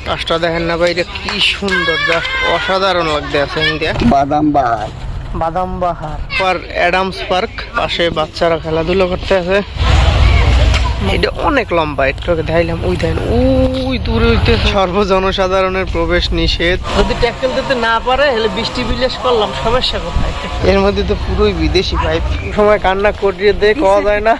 আকাশটা দেখেন না বাইরে কি সুন্দর জাস্ট অসাধারণ লাগতে আছে ইন্ডিয়া। বাদাম বাহার। বাদাম বাহার। পর অ্যাডামস পার্ক পাশে বাচ্চারা খেলাধুলো করতে আছে। এটা অনেক লম্বা এটাকে দেখাইলাম ওই দেখেন ওই দূরে হইতে সর্বজনসাধারণের প্রবেশ নিষেধ। যদি ট্যাকেল দিতে না পারে হলে বৃষ্টি বিলাস করলাম সমস্যা কোথায়? এর মধ্যে তো পুরোই বিদেশি পাইপ সময় কান্না করিয়ে দে পাওয়া যায় না।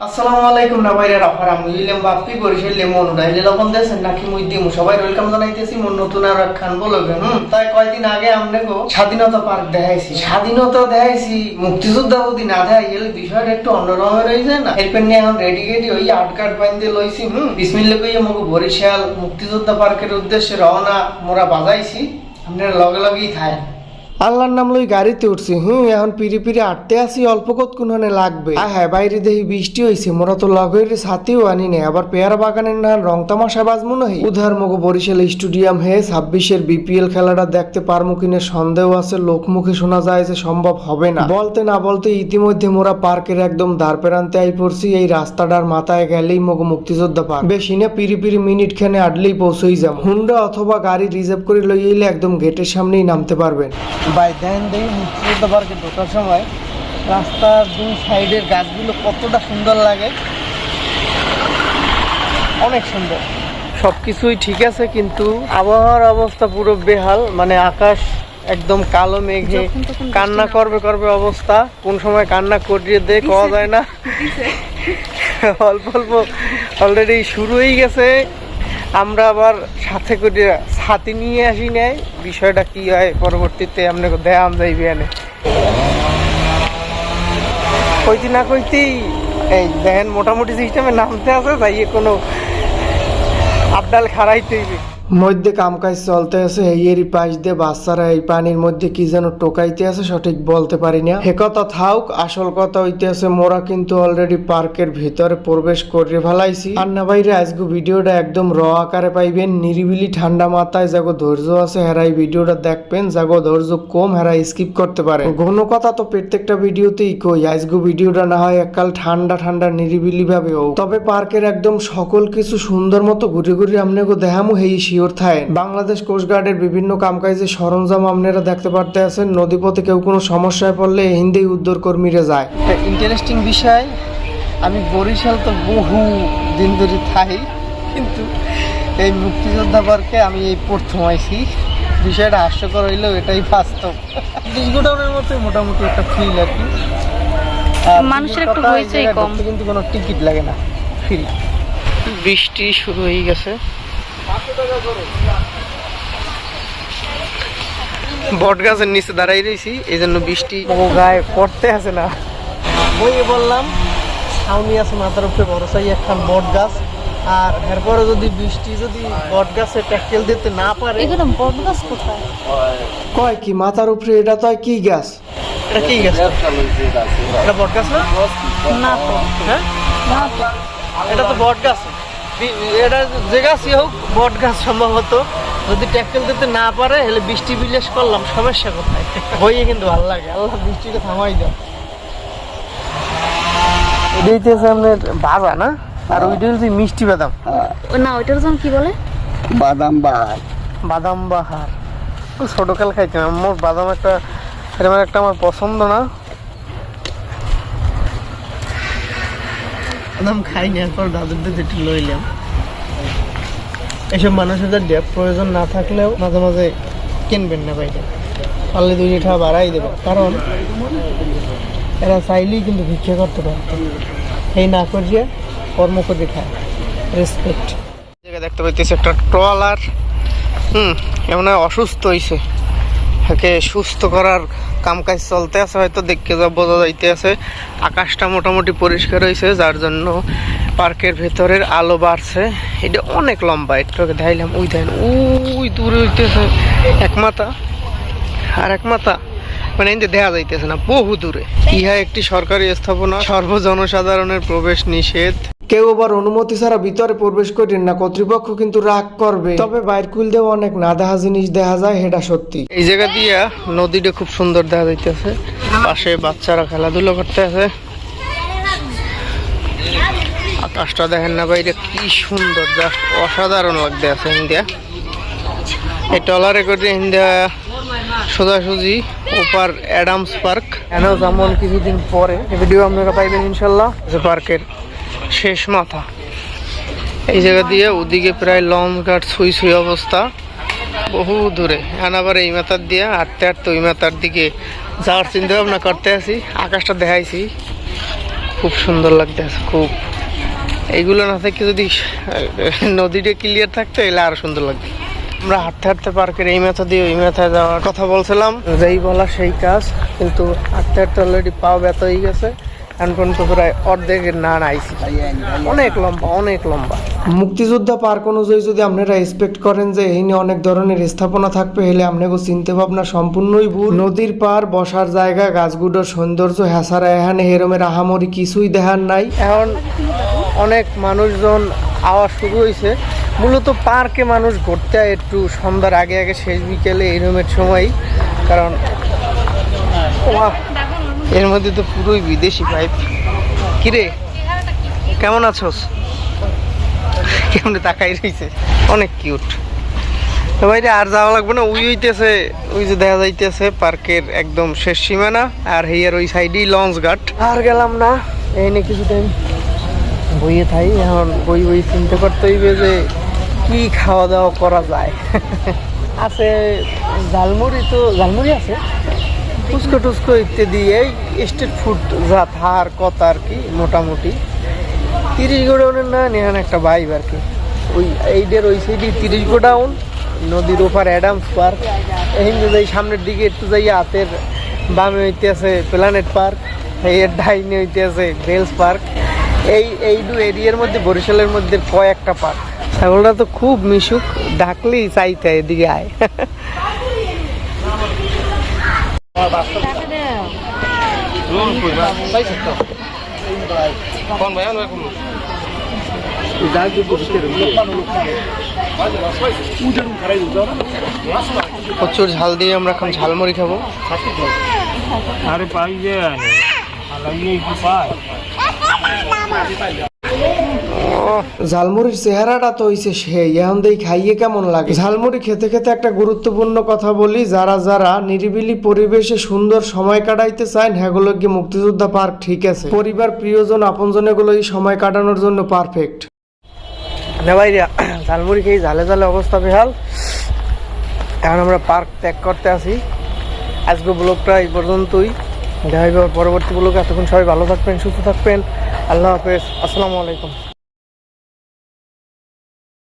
আসসালামু আলাইকুম না ভাইরা রাফার আমি ইলাম বাপ্পি বরিশাল লেমন উড়াইলে লবণ দেন নাকি মুই দিমু? সবাই ওয়েলকাম জানাইতেছি, মোর নতুন আর একখান বলবে হুম? তাই কয়দিন আগে আমনে গো স্বাধীনতা পার্ক দেখাইছি। স্বাধীনতা দেখাইছি, মুক্তিযোদ্ধা যদি না দেখাই গেলে বিষয়টা একটু অন্যরকম রয়ে যায় না? এরপর নিয়ে এখন রেডি গেডি ওই আট কার্ড বাইন্দে লইছি, হুম? বিসমিল্লা কইয়া মগো বরিশাল মুক্তিযোদ্ধা পার্কের উদ্দেশ্যে রওনা মোরা বাজাইছি। আপনারা লগে লগেই থাকেন আল্লাহর নাম লই গাড়িতে উঠছি। হুম এখন পিড়ি পিড়ি আটতে আসি অল্প কতক্ষণে লাগবে? আয় হ্যাঁ বাইরে দেখি বৃষ্টি হয়েছে মোরা তো লগের ছাতিও আনি নে আবার পেয়ারা বাগানের না রং তামাশা বাজমু নহি? উধার মগো বরিশাল স্টেডিয়াম হে, ছাব্বিশের বিপিএল খেলাটা দেখতে পারমু কিনে সন্দেহ আছে, লোকমুখে শোনা যায় যে সম্ভব হবে না। বলতে না বলতে ইতিমধ্যে মোরা পার্কের একদম দ্বার প্রান্তে আই পড়ছি, এই রাস্তাটার মাথায় গেলেই মগো মুক্তিযোদ্ধা পার্ক। বেশি না, পিড়ি পিড়ি মিনিট খানে আডলেই পৌঁছেই যাব। হুন্ডা অথবা গাড়ি রিজার্ভ করে লই এলে একদম গেটের সামনেই নামতে পারবেন। বাই দেন দেখি মুক্তিযোদ্ধা পার্কে ঢোকার সময় রাস্তার দুই সাইডের গাছগুলো কতটা সুন্দর লাগে। অনেক সুন্দর। সব কিছুই ঠিক আছে কিন্তু আবহাওয়ার অবস্থা পুরো বেহাল মানে আকাশ একদম কালো মেঘে। কান্না করবে করবে অবস্থা। কোন সময় কান্না করিয়ে দে পাওয়া যায় না। অল্প অল্প অলরেডি শুরু হয়ে গেছে। আমরা আবার সাথে করে ছাতি নিয়ে আসি নাই। বিষয়টা কি হয়, পরবর্তীতে আপনি দেয়াম যাই এনে। কইতে না কইতেই এই দেখেন, মোটামুটি সিস্টেমে নামতে আছে তাই কোনো আবডাল খারাইতে হইবে। মধ্যে কামকাজ চলতে আছে এরই পাশ দিয়ে বাচ্চারা এই পানির মধ্যে কি যেন টোকাইতে আছে সঠিক বলতে পারি না হে কথা থাক আসল কথা হইতে আছে মোরা কিন্তু অলরেডি পার্কের ভিতরে প্রবেশ করে ফেলাইছি। আর না বাইরে আজকে ভিডিওটা একদম র আকারে পাইবেন, নিরিবিলি ঠান্ডা মাথায় যাগো ধৈর্য আছে হেরাই ভিডিওটা দেখবেন, যাগো ধৈর্য কম হেরাই স্কিপ করতে পারে। ঘন কথা তো প্রত্যেকটা ভিডিওতেই কই, আজকে ভিডিওটা না হয় এককাল ঠান্ডা ঠান্ডা নিরিবিলি ভাবে তবে পার্কের একদম সকল কিছু সুন্দর মতো ঘুরে ঘুরে আমনেগো দেখামু, হেই শিওর থায়। বাংলাদেশ কোস্টগার্ডের বিভিন্ন কামকাজের সরঞ্জাম আপনারা দেখতে পারতে আছেন নদীপথে কেউ কোনো সমস্যায় পড়লে হিন্দি উদ্ধার কর্মীরা যায় ইন্টারেস্টিং বিষয় আমি বরিশাল তো বহু দিন ধরে থাই কিন্তু এই মুক্তিযোদ্ধা পার্কে আমি এই প্রথম আইছি। বিষয়টা হাস্যকর হইলেও এটাই বাস্তব। গোডাউনের মতো মোটামুটি একটা ফিল আর কি। মানুষের একটু কম। কিন্তু কোনো টিকিট লাগে না ফ্রি বৃষ্টি শুরু হয়ে গেছে। বট গাছের নিচে দাঁড়াই রয়েছি এই জন্য বৃষ্টি ও গায়ে পড়তে আছে না। বইয়ে বললাম ছাউনি আছে মাথার উপরে বড় সাই একখান বট গাছ। আর এরপরে যদি বৃষ্টি যদি বট গাছে ট্যাকেল দিতে না পারে এখানে বট গাছ কোথায়? কয় কি মাথার উপরে এটা তো কি গাছ? এটা কি গাছ? এটা বট গাছ না? না তো। হ্যাঁ? না এটা তো বট গাছ। এটা যে গাছই হোক বট গাছ সম্ভবত। যদি ট্যাকেল দিতে না পারে হলে বৃষ্টি বিলাস করলাম সমস্যা কোথায়? হয়ে কিন্তু ভালো লাগে। আল্লাহ বৃষ্টিটা থামাই দাও। আপনার না? আর ওইটা হচ্ছে মিষ্টি বাদাম। ও না ওইটার জন্য কি বলে? বাদাম বাহার। বাদাম বাহার। ছোটকাল খাইতাম। আমার বাদাম একটা এরকম একটা আমার পছন্দ না। বাদাম খাই না এরপর দাদুরদের যেটি লইলাম। এসব মানুষের ডেপ প্রয়োজন না থাকলেও মাঝে মাঝে কিনবেন না বাইরে পারলে দুই টাকা বাড়াই দেবেন। কারণ এরা চাইলেই কিন্তু ভিক্ষা করতে পারে এই না করিয়ে কর্ম করে খায়। রেসপেক্ট দেখতে পাইতেছি একটা ট্রলার। হুম, এমন অসুস্থ হইছে। একে সুস্থ করার কামকাজ চলতে আছে, হয়তো দেখতে যা বোঝা যাইতে আছে। আকাশটা মোটামুটি পরিষ্কার হয়েছে যার জন্য পার্কের ভেতরের আলো বাড়ছে। এটা অনেক লম্বা, একটু দেখাইলাম, ওই দেখেন ওই দূরে হইতেছে এক মাথা। আর এক মাথা মানে এতে দেখা যাইতেছে না, বহু দূরে। ইহা একটি সরকারি স্থাপনা, সর্বজনসাধারণের প্রবেশ নিষেধ। কেউ আবার অনুমতি ছাড়া ভিতরে প্রবেশ করেন না কর্তৃপক্ষ কিন্তু রাগ করবে। তবে বাইর কুল দেওয়া অনেক না দেখা জিনিস দেখা যায় সেটা সত্যি। এই জায়গা দিয়া নদীটা খুব সুন্দর দেখা যাইতেছে। পাশে বাচ্চারা খেলাধুলা করতে আছে কাজটা দেখেন না বাইরে কি সুন্দর জাস্ট অসাধারণ লাগতে আছে ইন্ডিয়া। এই টলারে করে ইন্ডিয়া সোজাসুজি ওপার অ্যাডামস পার্ক। এনাও যেমন কিছুদিন পরে ভিডিও আপনারা পাইবেন ইনশাল্লাহ। যে পার্কের শেষ মাথা। এই জায়গা দিয়ে ওদিকে প্রায় ঘাট, ছুঁই ছুঁই অবস্থা। বহু দূরে। আবার এই মাথার দিয়ে হাঁটতে হাঁটতে ওই মাথার দিকে যাওয়ার চিন্তা ভাবনা করতে আছি। আকাশটা দেখাইছি। খুব সুন্দর লাগতে আছে খুব। এইগুলো না থেকে যদি নদীটা ক্লিয়ার থাকতো এলে আরও সুন্দর লাগবে আমরা হাঁটতে হাঁটতে পার্কের এই মাথা দিয়ে ওই মাথায় যাওয়ার কথা বলছিলাম। যেই বলা সেই কাজ, কিন্তু হাঁটতে হাঁটতে অলরেডি পাও ব্যথা হয়ে গেছে। এখন পর্যন্ত প্রায় অর্ধেকের না আইসি অনেক লম্বা অনেক লম্বা। মুক্তিযোদ্ধা পার্ক অনুযায়ী যদি আপনারা এক্সপেক্ট করেন যে এই নিয়ে অনেক ধরনের স্থাপনা থাকবে হলে আপনাকে চিন্তা ভাবনা সম্পূর্ণই ভুল। নদীর পার বসার জায়গা গাছগুলোর সৌন্দর্য হেসারা এখানে হেরমের আহামরি কিছুই দেখার নাই। এখন অনেক মানুষজন আওয়াজ শুরু হয়েছে মূলত পার্কে মানুষ ঘুরতে একটু সন্ধ্যার আগে আগে শেষ বিকেলে এরমের সময়। কারণ এর মধ্যে তো পুরোই বিদেশি পাইপ কিরে? কেমন আছোস? কেমনে তাকাই রইছে? অনেক কিউট তো বাইরে আর যাওয়া লাগবে না। ওই হইতেছে, ওই যে দেখা যাইতেছে পার্কের একদম শেষ সীমানা, আর হেয়ার ওই সাইডেই লঞ্চ ঘাট। আর গেলাম না। এই নিয়ে কিছু টাইম বইয়ে থাই। এখন বই বই চিন্তা করতে হইবে যে কি খাওয়া দাওয়া করা যায়। আছে, ঝালমুড়ি তো ঝালমুড়ি আছে। ফুচকো টুচকো ইত্যাদি, এই স্ট্রিট ফুড যা থার কথা আর কি, মোটামুটি। তিরিশ গোডাউনের না, নেহান একটা বাইব আর কি। ওই এইদের ওই সাইডে তিরিশ গোডাউন, নদীর ওপার অ্যাডামস পার্ক হিন্দু যাই, সামনের দিকে একটু যাই, হাতের বামে হইতে আছে প্ল্যানেট পার্কের ডাইনে হইতে আছে বেলস পার্ক এই এই দু এরিয়ার মধ্যে, বরিশালের মধ্যে কয়েকটা পার্ক ছাগলটা তো খুব মিশুক, ডাকলেই চাইতে এদিকে আয়। প্রচুর ঝাল দিয়ে আমরা এখন ঝালমুড়ি খাব। আরে পাই যে পায়? ঝালমুড়ির চেহারাটা তো হইছে সেই, এখন দেই খাইয়ে কেমন লাগে? ঝালমুড়ি খেতে খেতে একটা গুরুত্বপূর্ণ কথা বলি, যারা যারা নিরিবিলি পরিবেশে সুন্দর সময় কাটাইতে চান হ্যাগুলো গিয়ে মুক্তিযোদ্ধা পার্ক ঠিক আছে। পরিবার, প্রিয়জন আপনজন এগুলো এই সময় কাটানোর জন্য পারফেক্ট। না ঝালমুড়ি খেয়ে ঝালে ঝালে অবস্থা বেহাল। এখন আমরা পার্ক ত্যাগ করতে আসি আজকে ব্লগটা এই পর্যন্তই। দেখা পরবর্তী ব্লগে। এতক্ষণ সবাই ভালো থাকবেন, সুস্থ থাকবেন। আল্লাহ হাফেজ। আসসালামু আলাইকুম।